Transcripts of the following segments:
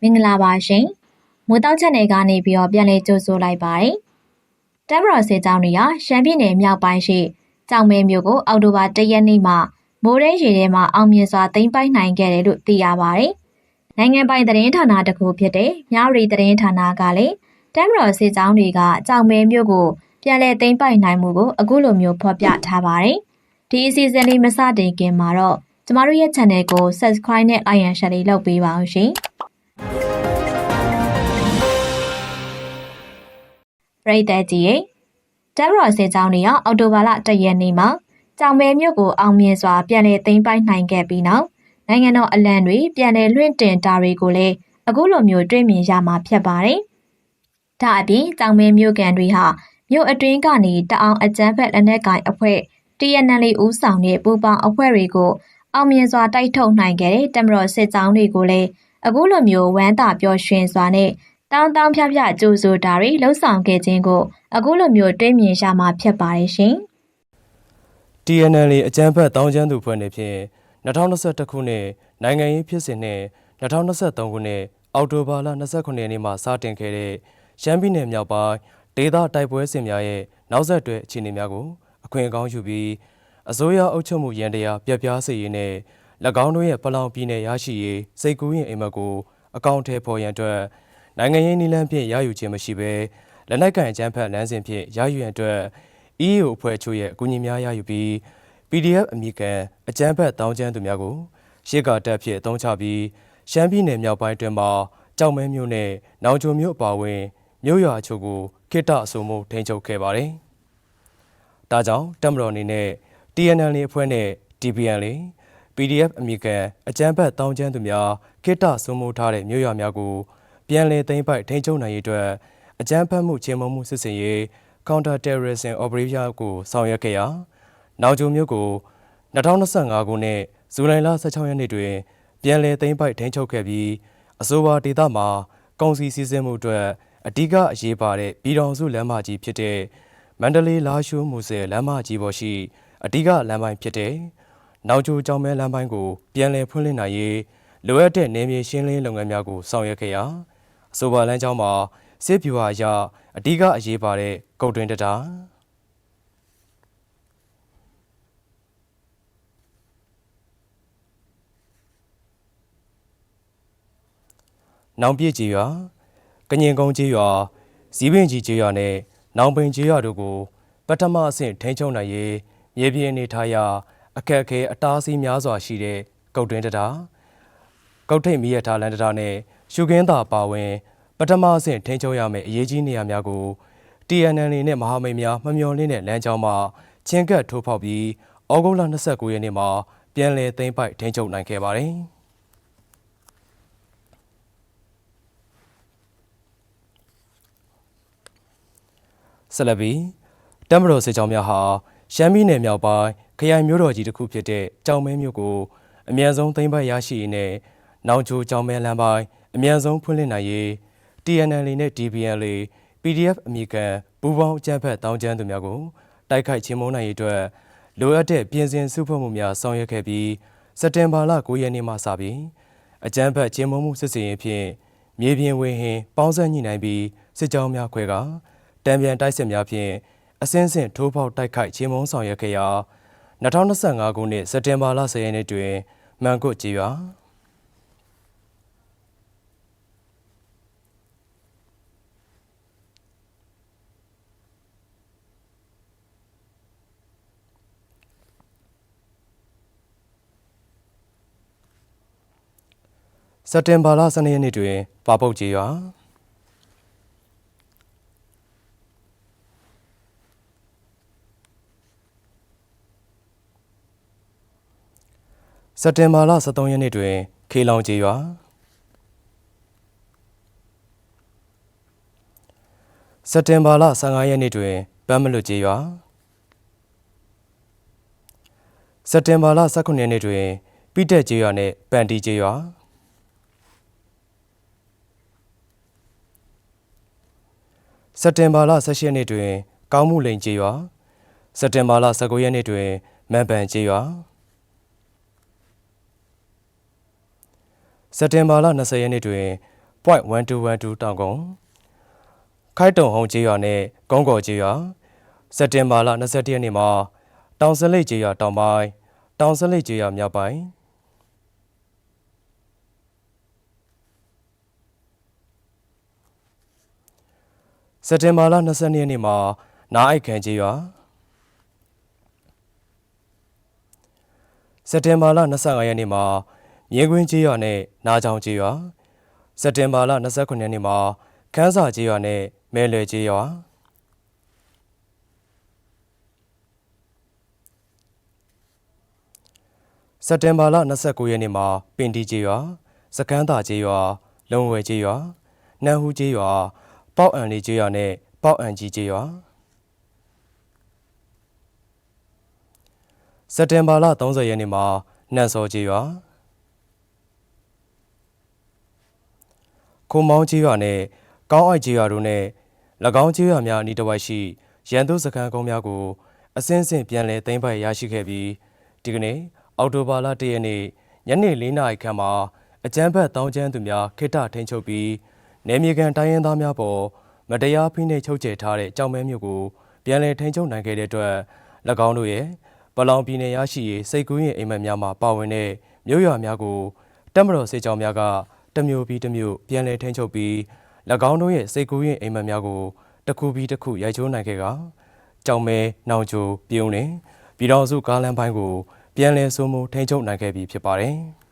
မင်္ဂလာပါရှင်မိုးတောက်ချက်နယ်ကနေပြီးတော့ပြန်လည်ကြိုဆိုလိုက်ပါတယ်တမ်ဘရော်စေကြောင်းတွေကရှမ်းပြည်နယ်မြောက်ပိုင်းရှိကြောင်မဲမြို့ကိုအောက်တိုဘာ၁ရက်နေ့မှာမိုးရဲရေထဲမှာအောင်မြင်စွာသိမ်းပိုက်နိုင်ခဲ့တယ်လို့သိရပါတယ်နိုင်ငံပိုင်သတင်းဌာနတစ်ခုဖြစ်တဲ့မြရီသတင်းဌာနကလည်းတမ်ဘရော်စေကြောင်းတွေကကြောင်မဲမြို့ကိုပြန်လည်သိမ်းပိုက်နိုင်မှုကိုအခုလိုမျိုးဖော်ပြထားပါတယ်ဒီအစီအစဉ်လေးမစတင်ခင်မှာတော့ကျမတို့ရဲ့ channel ကို subscribe နဲ့ like and share လေးလုပ်ပေးပါအောင်ရှင် ပရိသတ်ကြီးရေတမ်ရော်စေချောင်းတွေကအော်တိုဘာလ၁ရက်နေ့မှာကြောင်မဲမြို့ကိုအောင်မြင်စွာပြန်လည်သိမ်းပိုက်နိုင်ခဲ့ပြီးနောက်နိုင်ငံတော်အလံတွေပြန်လည်လွှင့်တင်တာတွေကိုလည်းအခုလိုမျိုးတွေ့မြင်ရမှာဖြစ်ပါတယ်။ဒါအပြင်ကြောင်မဲမြို့ကန်တွေဟာမြို့အတွင်းကနေတအောင်အကြမ်းဖက်လက်နက်ကိုင်အဖွဲ့ TNL ဦးဆောင်တဲ့ပူပေါင်းအဖွဲ့တွေကိုအောင်မြင်စွာတိုက်ထုတ်နိုင်ခဲ့တဲ့တမတော်စစ်ကြောင်းတွေကိုလည်းအခုလိုမျိုးဝမ်းသာပျော်ရွှင်စွာနဲ့ တောင်းတောင်းဖြဖြကြိုးဆိုတာတွေလှုပ်ဆောင်ခဲ့ခြင်းကိုအခုလိုမျိုးတွေးမြင်ရမှာဖြစ်ပါတယ်ရှင်။ TNL အကြမ်းဖက်တောင်းကျမ်းသူဖွဲ့နေဖြင့်2021ခုနှစ်နိုင်ငံရေးဖြစ်စဉ်နဲ့2023ခုနှစ်အောက်တိုဘာလ29ရက်နေ့မှာစတင်ခဲ့တဲ့ရှမ်းပြည်နယ်မြောက်ပိုင်းဒေသတိုက်ပွဲစဉ်များရဲ့နောက်ဆက်တွဲအခြေအနေများကိုအခွင့်အကောင်းယူပြီးအစိုးရအုပ်ချုပ်မှုရန်တရားပြပြစေရေးနဲ့၎င်းတို့ရဲ့ပလောင်ပြည်နယ်ရရှိရေးစိတ်ကူးရင်အိမ်မက်ကိုအကောင့်ထဲပေါ်ရန်အတွက် နိုင်ငံရေးနည်းလမ်းဖြင့်ရယူခြင်းမရှိဘဲလက်နက်ကန်အကြမ်းဖက်လမ်းစဉ်ဖြင့်ရယူရန်အတွက် EAO အဖွဲ့ချို့ရဲ့အကူအညီများရယူပြီး PDF အမိခံအကြမ်းဖက်တောင်းကျမ်းသူများကိုရှေ့ကတက်ဖြစ်အသုံးချပြီးရှမ်းပြည်နယ်မြောက်ပိုင်းတွင်မှကြောက်မဲမျိုးနဲ့နောင်ချုံမျိုးအပါအဝင်မြို့ရွာအချို့ကိုခိတ္တအစုံမှုထိန်းချုပ်ခဲ့ပါတယ်။ဒါကြောင့်တမတော်အနေနဲ့ TNL အဖွဲ့နဲ့ DPN လေ PDF အမိခံအကြမ်းဖက်တောင်းကျမ်းသူများခိတ္တဆုံးမိုးထားတဲ့မြို့ရွာများကို ပြန်လည်သိမ်းပိုက်ထိန်းချုပ်နိုင်ရေးအတွက်အကြမ်းဖက်မှုချင်းမမှုစစ်စင်ရေး Counter Terrorism Operation ကိုဆောင်ရွက်ခဲ့ရာနောက်ကျိုးမျိုးကို2025ခုနှစ်ဇူလိုင်လ16ရက်နေ့တွင်ပြန်လည်သိမ်းပိုက်ထိန်းချုပ်ခဲ့ပြီးအဆိုပါဒေသမှာကုန်စည်စည်းစင်းမှုအတွက်အဓိကအရေးပါတဲ့ပြည်တော်စုလမ်းမကြီးဖြစ်တဲ့မန္တလေးလာရှိုးမူဆယ်လမ်းမကြီးပေါ်ရှိအဓိကလမ်းပိုင်းဖြစ်တဲ့နောက်ချိုကြောင်မဲလမ်းပိုင်းကိုပြန်လည်ဖွင့်လှစ်နိုင်ရေးလိုအပ်တဲ့နယ်မြေရှင်းလင်းလုပ်ငန်းများကိုဆောင်ရွက်ခဲ့ရာ ဆိုပါလမ်းကြောင်းမှာစစ်ဗျူဟာအရအ धिक အရေးပါတဲ့ကုတ်တွင်တတာနောင်ပြည့်ကြီးရွာကညင်ကုန်းကြီးရွာဇီးပင်ကြီးကြီးရွာနဲ့နောင်ပင်ကြီးရွာတို့ကိုပထမအဆင့်ထိန်းချုပ်နိုင်ရေးမြေပြင်အနေထားရာအခက်အခဲအတားအဆီးများစွာရှိတဲ့ကုတ်တွင်းတတာကုတ်ထိတ်မီးရထားလန်တတာနဲ့ ရှုခင်းသာပါဝင်ပထမအဆင့်ထိန်းချုပ်ရမယ့်အရေးကြီးနေရာများကို TNL နဲ့မဟာမိတ်များမမျှော်လင့်တဲ့လမ်းကြောင်းမှာချင်းကပ်ထိုးဖောက်ပြီးဩဂုတ်လ29ရက်နေ့မှာပြန်လည်သိမ်းပိုက်ထိန်းချုပ်နိုင်ခဲ့ပါတယ်။ဆက်လက်ပြီးတမတော်စစ်ကြောင်းများဟာရှမ်းပြည်နယ်မြောက်ပိုင်းခရိုင်မြို့တော်ကြီးတစ်ခုဖြစ်တဲ့ကြောင်မဲမြို့ကိုအမြန်ဆုံးသိမ်းပိုက်ရရှိရေးနဲ့နောင်ချိုကြောင်မဲလမ်းပိုင်း အမြန်ဆုံးဖွင့်လှစ်နိုင်ရေး TNL နဲ့ DPN လေ PDF အမိခံပူးပေါင်းအကြမ်းဖက်တောင်းကျမ်းသူများကိုတိုက်ခိုက်ချင်းမုန်းနိုင်ရေးအတွက်လိုအပ်တဲ့ပြင်ဆင်စုဖွဲ့မှုများဆောင်ရွက်ခဲ့ပြီးစက်တင်ဘာလ9ရက်နေ့မှစပြီးအကြမ်းဖက်ချင်းမုန်းမှုစစ်ဆေးရင်ဖြင့်မြေပြင်ဝင်ဟင် ပေါင်းစပ်ညှိနှိုင်းပြီးစစ်ကြောင်းများခွဲကတံပြန်တိုက်စစ်များဖြင့်အစင်းစင်ထိုးပေါက်တိုက်ခိုက်ချင်းမုံဆောင်ရွက်ခဲ့ရာ2025ခုနှစ်စက်တင်ဘာလ10ရက်နေ့တွင်မန်ကွတ်ကြီးရွာ က်တင်ဘာလ12ရက်နေ့တွင်ပါပုတ်ကြီးရွာစက်တင်ဘာလ23ရက်နေ့တွင် ခေလောင်ကျေးရွာစက်တင်ဘာလ15ရက်နေ့တွင်ပန်းမလွတ်ကျေးရွာစက်တင်ဘာလ19ရက်နေ့တွင်ပိတက်ကျေးရွာနှင့်ပန်တီကျေးရွာ စက်တင်ဘာလ16ရက်နေ့တွင် ကောင်းမှုလိန်ကျေးရွာစက်တင်ဘာလ19ရက်နေ့တွင်မန်ပန်ကျေးရွာစက်တင်ဘာလ20ရက်နေ့တွင် .1212 တောင်ကုန်းခိုက်တုံဟုံကျေးရွာနဲ့ကုန်းကော်ကျေးရွာစက်တင်ဘာလ22ရက်နေ့မှာတောင်စလိတ်ကျေးရွာတောင်ပိုင်းတောင်စလိတ်ကျေးရွာမြောက်ပိုင်း စက်တင်ဘာလ22ရက်နေ့မှာနားအိုက်ခံကျေးရွာစက်တင်ဘာလ25ရက်နေ့မှာမြင်းကွင်းကျေးရွာနဲ့နားချောင်းကျေးရွာစက်တင်ဘာလ29ရက်နေ့မှာခန်းစာကျေးရွာနဲ့မဲလွယ်ကျေးရွာစက်တင်ဘာလ29ရက်နေ့မှာပင်တီကျေးရွာစကန်းသာကျေးရွာလုံဝဲကျေးရွာနန်းဟူးကျေးရွာ ပေါက်အံလေးကျေးရွာနဲ့ပေါက်အံကြီးကျေးရွာစက်တင်ဘာလ30ရက်နေ့မှာနှံစောကျေးရွာခုံမောင်းကျေးရွာနဲ့ကောင်းအိုက်ကျေးရွာတို့နဲ့၎င်းကျေးရွာများအနီးတစ်ဝိုက်ရှိရန်သူစခန်းကုန်းများကိုအစင်းစင်ပြန်လည်သိမ်းပိုက်ရရှိခဲ့ပြီးဒီကနေ့အောက်တိုဘာလ၁ရက်နေ့ညနေ၄နာရီခန့်မှာအကြမ်းဖက်တောင်းကျမ်းသူများခိတ္တထိန်ချုပ်ပြီး နေမြေကန်တိုင်းရင်းသားများပေါ်မတရားဖိနှိပ်ချုပ်ချယ်ထားတဲ့ကြောင်မဲမျိုးကိုပြန်လည်ထိန်ချုပ်နိုင်ခဲ့တဲ့အတွက်၎င်းတို့ရဲ့ပလောင်ပြည်နယ်ရရှိရေးစိတ်ကူးရင်အိမ်မက်များမှာပါဝင်တဲ့မြို့ရွာများကိုတက်မတော်စေကြောင်းများကတမျိုးပြီးတမျိုးပြန်လည်ထိန်ချုပ်ပြီး၎င်းတို့ရဲ့စိတ်ကူးရင်အိမ်မက်များကိုတစ်ခုပြီးတစ်ခုရိုက်ချိုးနိုင်ခဲ့ကကြောင်မဲနောင်ချိုပြုံးနေပြည်တော်စုကားလမ်းပိုင်းကိုပြန်လည်စိုးမိုးထိန်ချုပ်နိုင်ခဲ့ပြီဖြစ်ပါတယ်။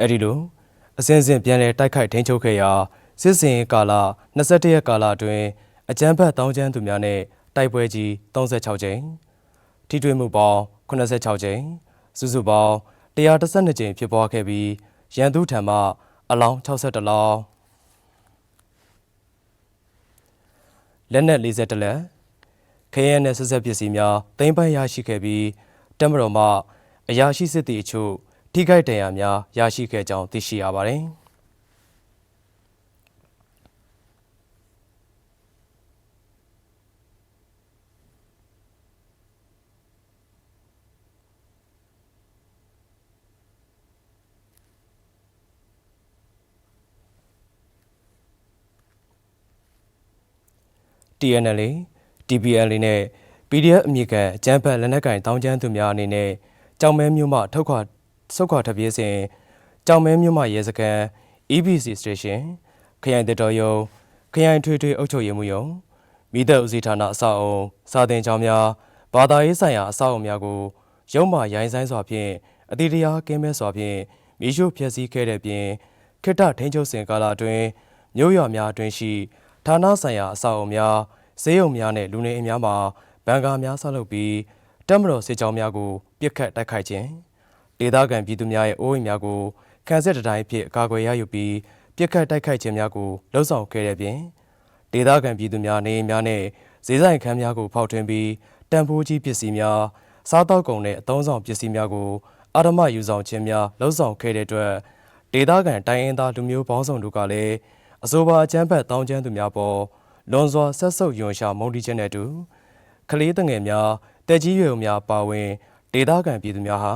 အဲ့ဒီလိုအစဉ်စဉ်ပြန်လည်တိုက်ခိုက်ထိန်းချုပ်ခဲ့ရာစစ်စင်ကာလ21ရက်ကာလအတွင်းအကြမ်းဖက်တောင်းကျမ်းသူများနဲ့တိုက်ပွဲကြီး36ကြိမ်ထိတွေ့မှုပေါင်း86ကြိမ်စုစုပေါင်း112ကြိမ်ဖြစ်ပွားခဲ့ပြီးရန်သူထံမှအလောင်း62လောင်းလက်နက်42လက်ခရဲနဲ့ဆက်ဆက်ပစ္စည်းများတင်ပိုင်ရရှိခဲ့ပြီးတက်မတော်မှအရာရှိစစ်သည်အချို့ ထိခိုက်ဒဏ်ရာများရရှိခဲ့ကြောင်းသိရှိရပါတယ်။ TNL TPL နဲ့ PDF အမည်ခံအကြမ်းဖက်လက်နက်ကင်တောင်းကျမ်းသူများအနေနဲ့ကြောင်မဲမျိုးမှထုတ်ခွာ ဆုတ်ခွာထပြေးစဉ်ကြောင်မဲမျိုးမှရဲစခန်း EBC station ခရိုင်တတော်ယုံခရိုင်ထွေထွေအုပ်ချုပ်ရေးမှူးယုံမိသက်ဦးစီးဌာနအဆောက်အုံစာတင်ကျောင်းများဘာသာရေးဆိုင်ရာအဆောက်အုံများကိုရုံးမှရိုင်းဆိုင်စွာဖြင့်အတိတရားကင်းမဲ့စွာဖြင့်မိရှုဖျက်ဆီးခဲ့တဲ့ပြင်ခိတ္တထိန်ချုပ်စဉ်ကာလအတွင်းမြို့ရွာများအတွင်းရှိဌာနဆိုင်ရာအဆောက်အုံများဈေးရုံများနဲ့လူနေအိမ်များမှာဘန်ကာများဆောက်လုပ်ပြီးတက်မတော်စစ်ကြောင်းများကိုပြစ်ခတ်တိုက်ခိုက်ခြင်း ဒေသခံပြည်သူများရဲ့အိုးအိမ်များကိုခံစစ်တတိုင်းဖြစ်ကာကွယ်ရယူပြီးပြစ်ခတ်တိုက်ခိုက်ခြင်းများကိုလှုံ့ဆော်ခဲ့တဲ့ပြင်ဒေသခံပြည်သူများနေအိမ်များနဲ့ဈေးဆိုင်ခန်းများကိုဖောက်ထွင်းပြီးတန်ဖိုးကြီးပစ္စည်းများစားတောက်ကုန်နဲ့အသုံးဆောင်ပစ္စည်းများကိုအာဓမယူဆောင်ခြင်းများလှုံ့ဆော်ခဲ့တဲ့အတွက်ဒေသခံတိုင်းရင်းသားလူမျိုးပေါင်းစုံတို့ကလည်းအဆိုပါအကြမ်းဖက်တောင်းကျမ်းသူများပေါ်လွန်စွာဆက်ဆုပ်ယွန်ရှာမုန်တီခြင်းနဲ့အတူကလေးတငယ်များတက်ကြီးရွယ်များပါဝင်ဒေသခံပြည်သူများဟာ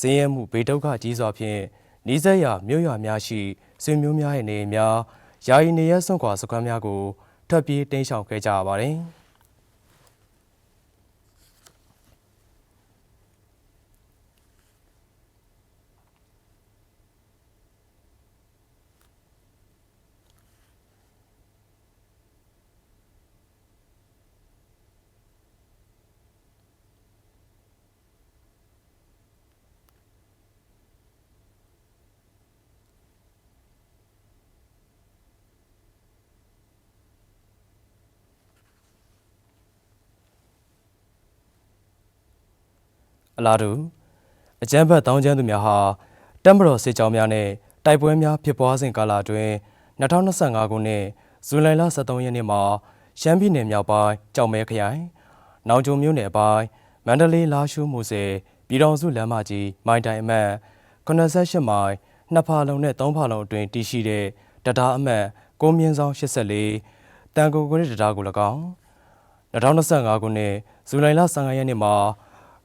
ဇင်းရဲမှုဘေးဒုက္ခကြီးစွာဖြင့်နီးစပ်ရာမြို့ရွာများရှိဆွေမျိုးများရဲ့နေအိမ်များယာယီနေရဆွန့်ခွာစခန်းများကိုထွက်ပြေးတိမ်းရှောင်ခဲ့ကြရပါတယ်။ အလားတူအကြမ်းဖက်တောင်းကျမ်းသူများဟာတက်မတော်စစ်ကြောင်းများနဲ့တိုက်ပွဲများဖြစ်ပွားစဉ်ကာလအတွင်း2025ခုနှစ်ဇူလိုင်လ23ရက်နေ့မှာရှမ်းပြည်နယ်မြောက်ပိုင်းကြောင်မဲခရိုင်နောင်ကျုံမြို့နယ်ပိုင်းမန္တလေးလာရှိုးမိုဆယ်ပြည်တော်စုလမ်းမကြီးမိုင်တိုင်အမှတ်88မိုင်နှစ်ဖာလုံနဲ့3ဖာလုံအတွင်းတည်ရှိတဲ့တရားအမှတ်6မြင်းဆောင်84တန်ကုန်ကွန်းတရားကို၎င်း2025ခုနှစ်ဇူလိုင်လ15ရက်နေ့မှာ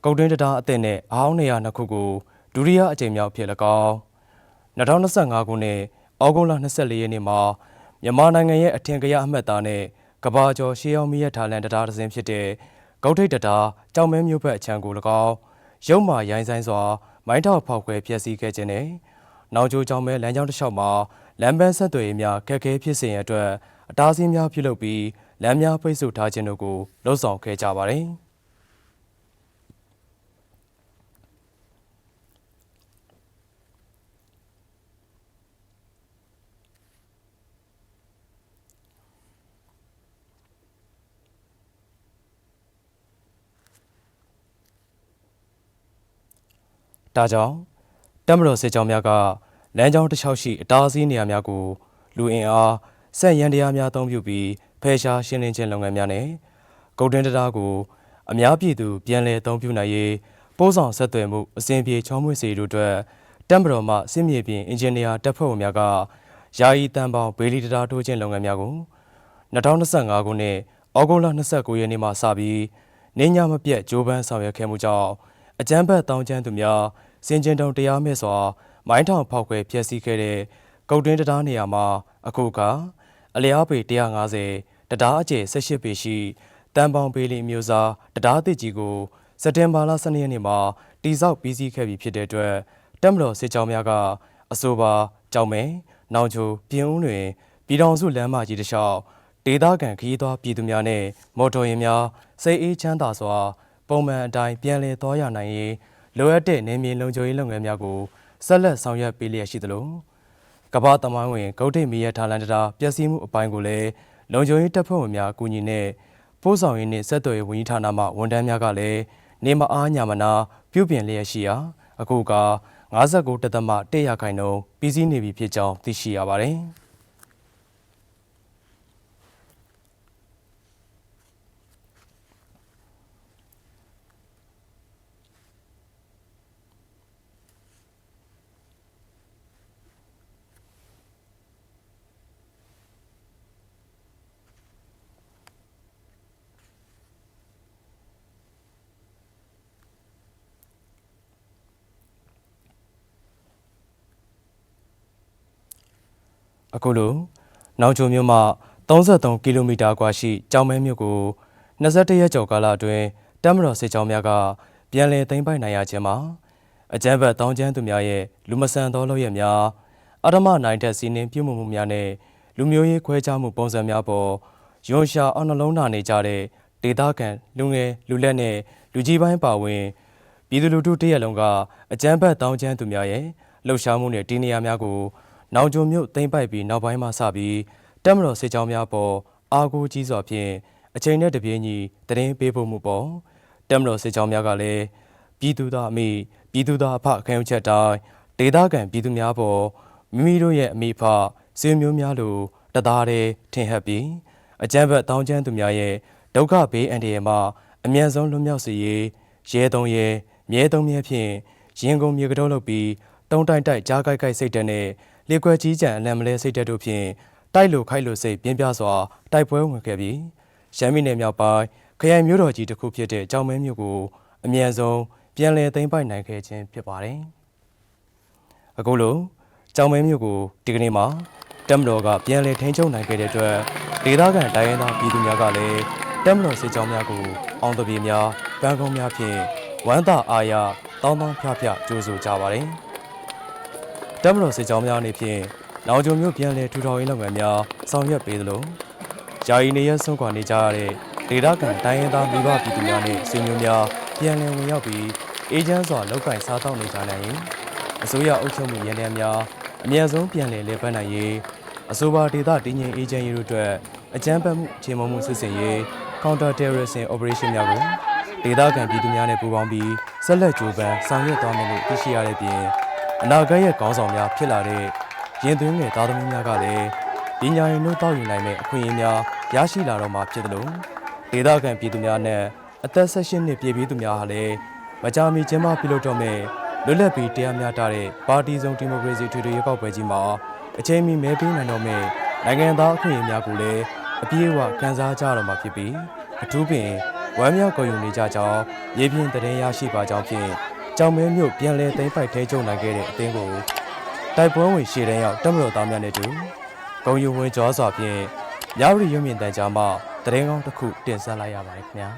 ကုတ်တွင်းတရားအသစ်နဲ့အားအောင်နေရနှစ်ခုကိုဒုတိယအကြိမ်မြောက်ဖြစ်၎င်း2025ခုနှစ်ဩဂုတ်လ24ရက်နေ့မှာမြန်မာနိုင်ငံရဲ့အထင်ကရအမှတ်သားနဲ့ကဘာကျော်ရှေးအောင်မီးရထားလန်တရားတစ်စင်းဖြစ်တဲ့ဂုတ်ထိတ်တရားကြောင်မဲမျိုးဘက်အချမ်းကို၎င်းရုပ်မာရိုင်းဆိုင်စွာ မိုင်းထောက်ဖောက်ခွဲဖျက်ဆီးခဲ့ခြင်းနဲ့နောက်ကျောကြောင်မဲလမ်းကြောင်းတစ်လျှောက်မှာလမ်းပန်းဆက်သွယ်ရေးများခက်ခဲဖြစ်စေရန်အတွက်အတားအဆီးများပြုလုပ်ပြီးလမ်းများပိတ်ဆို့ထားခြင်းတို့ကိုလှုံ့ဆော်ခဲ့ကြပါတယ်။ ဒါကြောင့်တက်မတော်စစ်ကြောင်းများကလမ်းကြောင်းတစ်လျှောက်ရှိအတားအဆီးနေရာများကိုလူအင်အားဆက်ရန်တရားများအသုံးပြုပြီးဖယ်ရှားရှင်းလင်းခြင်းလုပ်ငန်းများနဲ့ဂုတ်တွင်းတရားကိုအများပြည်သူပြန်လည်အသုံးပြုနိုင်ရေးပို့ဆောင်ဆက်သွယ်မှုအစဉ်ပြေချောမွေ့စေတို့အတွက်တက်မတော်မှစစ်မြေပြင်အင်ဂျင်နီယာတပ်ဖွဲ့ဝင်များကယာယီတန်ပေါင်းဘေလီတရားထိုးခြင်းလုပ်ငန်းများကို2025ခုနှစ်ဩဂုတ်လ29ရက်နေ့မှစပြီးနေညမပြတ်ဂျိုးပန်းဆောင်ရွက်ခဲ့မှုကြောင့် အကြမ်းဖက်တောင်းကျမ်းသူများစင်ကျင်တုံတရားမဲ့စွာ မိုင်းထောင်ဖောက်ခွဲဖျက်ဆီးခဲ့တဲ့ကုတ်တွင်းတရားနေရာမှာအခုကအလျားပေ150တရားအကျယ်18ပေရှိတန်ပေါင်ပေလီမျိုးစားတရားသစ်ကြီးကိုစက်တင်ဘာလ12ရက်နေ့မှာတိစောက်ပြီးစီးခဲ့ပြီဖြစ်တဲ့အတွက်တက်မတော်စစ်ကြောင်းများကအဆိုပါကြောင်မဲနောင်ချိုပြင်ဦးတွင်ပြည်တော်စုလမ်းမကြီးတစ်လျှောက်ဒေသခံခရီးသွားပြည်သူများနဲ့မော်တော်ယာဉ်များစိတ်အေးချမ်းသာစွာ ပုံမှန်အတိုင်းပြန်လည်သွားရနိုင်ရေးလိုအပ်တဲ့နေမြေလုံခြုံရေးလုပ်ငန်းများကိုဆက်လက်ဆောင်ရွက်ပေးလျက်ရှိသလိုကမ္ဘာသမိုင်းဝင်ဂုတ်တိတ်မီရထားလန်တရာပျက်စီးမှုအပိုင်းကိုလည်းလုံခြုံရေးတပ်ဖွဲ့ဝင်များအကူအညီနဲ့ပို့ဆောင်ရေးနှင့်ဆက်သွယ်ရေးဝန်ကြီးဌာနမှဝန်ထမ်းများကလည်းနေမအားညာမနာပြုပြင်လျက်ရှိရာအခုက59တသမ100ရာခိုင်နှုန်းပြည်စည်းနေပြီဖြစ်ကြောင်းသိရှိရပါတယ်။ အခုလိုနောင်ချိုမြို့မှ33ကီလိုမီတာကွာရှိကြောင်မဲမြို့ကို21ရက်ကျော်ကာလအတွင်းတပ်မတော်စစ်ကြောင်းများကပြန်လည်သိမ်းပိုက်နိုင်ရခြင်းမှာအကြမ်းဖက်တောင်းကျမ်းသူများရဲ့လူမဆန်သောလုပ်ရများအဓမ္မနိုင်တဲ့စီးနှင်းပြုမှုမှုများနဲ့လူမျိုးရေးခွဲခြားမှုပုံစံများပေါ်ယွန်ရှာအောင်နှလုံးနာနေကြတဲ့ဒေသခံလူငယ်လူလက်နဲ့လူကြီးပိုင်းပါဝင်ပြည်သူလူထုတရက်လုံးကအကြမ်းဖက်တောင်းကျမ်းသူများရဲ့လှုပ်ရှားမှုနဲ့ဒီနေရာများကို နောင်ကျုံမြို့သိမ်းပိုက်ပြီးနောက်ပိုင်းမှာစပြီးတက်မတော်စစ်ကြောင်းများပေါ်အာကိုကြီးစွာဖြင့်အချိန်နဲ့တပြေးညီတရင်ပေးဖို့မှုပေါ်တက်မတော်စစ်ကြောင်းများကလည်းပြည်သူသားအမိပြည်သူသားအဖခံယူချက်တိုင်းဒေသခံပြည်သူများပေါ်မိမိတို့ရဲ့အမိဖဆွေမျိုးများလိုတသားတည်းထင်ဟပ်ပြီးအကြမ်းဖက်တောင်းကျမ်းသူများရဲ့ဒုက္ခဘေးအန္တရာယ်မှအမြန်ဆုံးလွတ်မြောက်စေရေးရဲသုံးရဲမြဲသုံးမြဲဖြင့်ရင်ကုန်မြေကတော့လုပ်ပြီးတုံးတိုက်တိုက်ကြားကြိုက်ကြိုက်စိတ်တဲ့နဲ့ လေကွယ်ကြီးကြံအလံမလဲစိတ်တက်တို့ဖြင့်တိုက်လိုခိုက်လိုစိတ်ပြင်းပြစွာတိုက်ပွဲဝင်ခဲ့ပြီးရမ်းမီနယ်မြောက်ပိုင်းခရိုင်မြို့တော်ကြီးတစ်ခုဖြစ်တဲ့ကြောင်မဲမြို့ကိုအမြန်ဆုံးပြန်လည်သိမ်းပိုက်နိုင်ခဲ့ခြင်းဖြစ်ပါတယ်။အခုလိုကြောင်မဲမြို့ကိုဒီကနေ့မှာတက်မတော်ကပြန်လည်ထိန်းချုပ်နိုင်ခဲ့တဲ့အတွက်ဒေသခံတိုင်းရင်းသားပြည်သူများကလည်းတက်မတော်စစ်ကြောင်းများကိုအောင်တပြေများဗန်ကုန်းများဖြင့်ဝမ်းသာအားရတောင်းတောင်းဖျဖျကြိုးဆိုကြပါတယ်။ တပ်မတော်စစ်ကြောင်းများအနေဖြင့်နောင်ကျုံမြို့ပြန်လည်ထူထောင်ရေးလုပ်ငန်းများဆောင်ရွက်ပေးသလိုယာယီနေရဆုံးခွာနေကြရတဲ့ဒေသခံတိုင်းရင်းသားမိဘပြည်သူများနဲ့ဆွေမျိုးများပြန်လည်ဝင်ရောက်ပြီးအေဂျင့်စွာလောက်ကင်စားတောက်နေကြနိုင်ရင်အစိုးရအုပ်ချုပ်မှုရန်တမ်းများအမြင့်ဆုံးပြန်လည်လေပတ်နိုင်ရေးအဆိုပါဒေသတည်ငြိမ်အေဂျင့်ရေးတို့အတွက်အကြမ်းဖက်မှုခြေမုံမှုစစ်စင်ရေး counter terrorism operation များကိုဒေသခံပြည်သူများနဲ့ပူးပေါင်းပြီးဆက်လက်ကြိုးပမ်းဆောင်ရွက်သွားမယ်လို့သိရှိရတဲ့ပြင် အနာဂတ်ရဲ့ခေါင်းဆောင်များဖြစ်လာတဲ့ရင်သွင်းငယ်သားသမီးများကလည်းပညာရင်တို့တောက်ယူနိုင်မဲ့အခွင့်အရေးများရရှိလာတော့မှာဖြစ်တယ်လို့ဒေသခံပြည်သူများနဲ့အသက်16နှစ်ပြည့်ပြီးသူများဟာလည်းမကြာမီကျင်းပပြုလုပ်တော့မဲ့လွတ်လပ်ပြီးတရားမျှတတဲ့ပါတီစုံဒီမိုကရေစီထွေထွေရွေးကောက်ပွဲကြီးမှာအချိန်မီမဲပေးနိုင်တော့မယ့်နိုင်ငံသားအခွင့်အရေးများကိုလည်းအပြည့်အဝခံစားကြရတော့မှာဖြစ်ပြီးအထူးပင်ဝမ်းမြောက်ကြုံယူနေကြကြောင်းရေပြင်သတင်းရရှိပါကြောင်းဖြင့် ကြောင်မဲမြို့ပြန်လည်သိမ်းပိုက်ထဲကျုံနိုင်ခဲ့တဲ့အသင်းကိုတိုက်ပွဲဝင်ရှေ့တန်းရောက်တက်မတော်သားများနဲ့တူဂုံယူဝင်ကြောစွာဖြင့်ရဝရီရုံမြင့်တန်ကြားမှသတင်းကောင်းတစ်ခုတင်ဆက်လိုက်ရပါတယ်ခင်ဗျာ